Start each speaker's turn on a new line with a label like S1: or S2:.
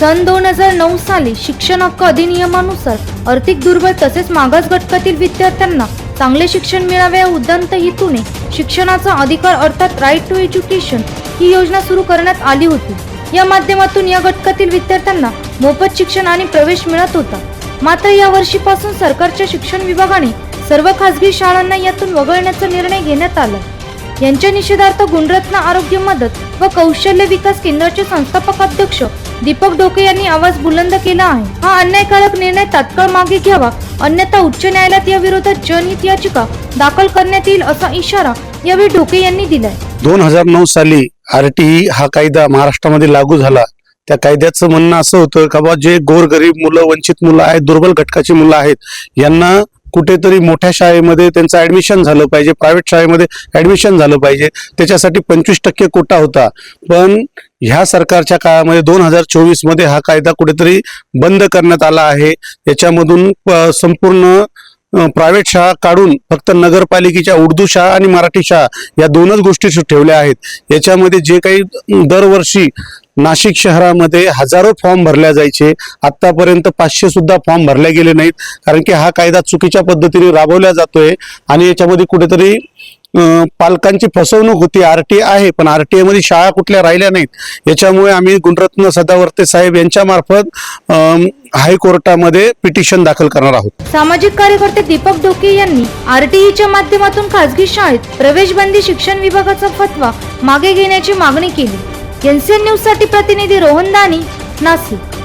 S1: सन दोन हजार नऊ साली शिक्षण हक्क अधिनियमानुसार आर्थिक दुर्बल तसेच मागास घटकातील विद्यार्थ्यांना चांगले शिक्षण मिळावे या उद्दांत हेतूने शिक्षणाचा अधिकार अर्थात राईट टू एज्युकेशन ही योजना सुरू करण्यात आली होती. या माध्यमातून या घटकातील विद्यार्थ्यांना मोफत शिक्षण आणि प्रवेश मिळत होता. मात्र या वर्षीपासून सरकारच्या शिक्षण विभागाने सर्व खासगी शाळांना यातून वगळण्याचा निर्णय घेण्यात आला. यांच्या निषेधार्थ गुणरत्न आरोग्य मदत व कौशल्य विकास केंद्राचे संस्थापक अध्यक्ष दीपक डोके यांनी आवाज बुलंद केला आहे. हा अन्यायकारक निर्णय तात्काळ मागे घ्यावा अन्यथा उच्च न्यायालयात या विरोधात जनहित याचिका दाखल करण्यात येईल असा इशारा यावेळी डोके यांनी दिलाय.
S2: दोन हजार नऊ साली आरटीई हा कायदा महाराष्ट्रामध्ये लागू झाला. त्या कायद्याचं म्हणणं असं होतं का बा जे गोरगरीब मुलं वंचित मुलं आहेत दुर्बल घटकाची मुलं आहेत यांना कुठेतरी मोठ्या शाळेमध्ये त्यांचं ॲडमिशन झालं पाहिजे प्रायव्हेट शाळेमध्ये ॲडमिशन झालं पाहिजे. त्याच्यासाठी पंचवीस टक्के कोटा होता. पण ह्या सरकारच्या काळामध्ये दोन हजार चोवीसमध्ये हा कायदा कुठेतरी बंद करण्यात आला आहे. याच्यामधून प- संपूर्ण प्रायव्हेट शाळा काढून फक्त नगरपालिकेच्या उर्दू शाळा आणि मराठी शाळा या दोनच गोष्टी ठेवल्या आहेत. याच्यामध्ये जे काही दरवर्षी नाशिक शहरामध्ये हजारो फॉर्म भरल्या जायचे. आतापर्यंत पाचशे सुद्धा फॉर्म भरले गेले नाहीत. कारण की हा कायदा चुकीच्या पद्धतीने राबवला जातोय आणि याच्यामध्ये कुठेतरी पालकांची फसवणूक होती. आर टी आहे पण आर टी आयमध्ये शाळा कुठल्या राहिल्या नाहीत. याच्यामुळे आम्ही गुणरत्न सदावर्ते साहेब यांच्या मार्फत हायकोर्टामध्ये पिटिशन दाखल करणार आहोत.
S1: सामाजिक कार्यकर्ते दीपक डोके यांनी आरटीईच्या माध्यमातून खासगी शाळेत प्रवेश बंदी शिक्षण विभागाचा फतवा मागे घेण्याची मागणी केली. एनसीएन न्यूजसाठी प्रतिनिधी रोहन दानी नाशिक.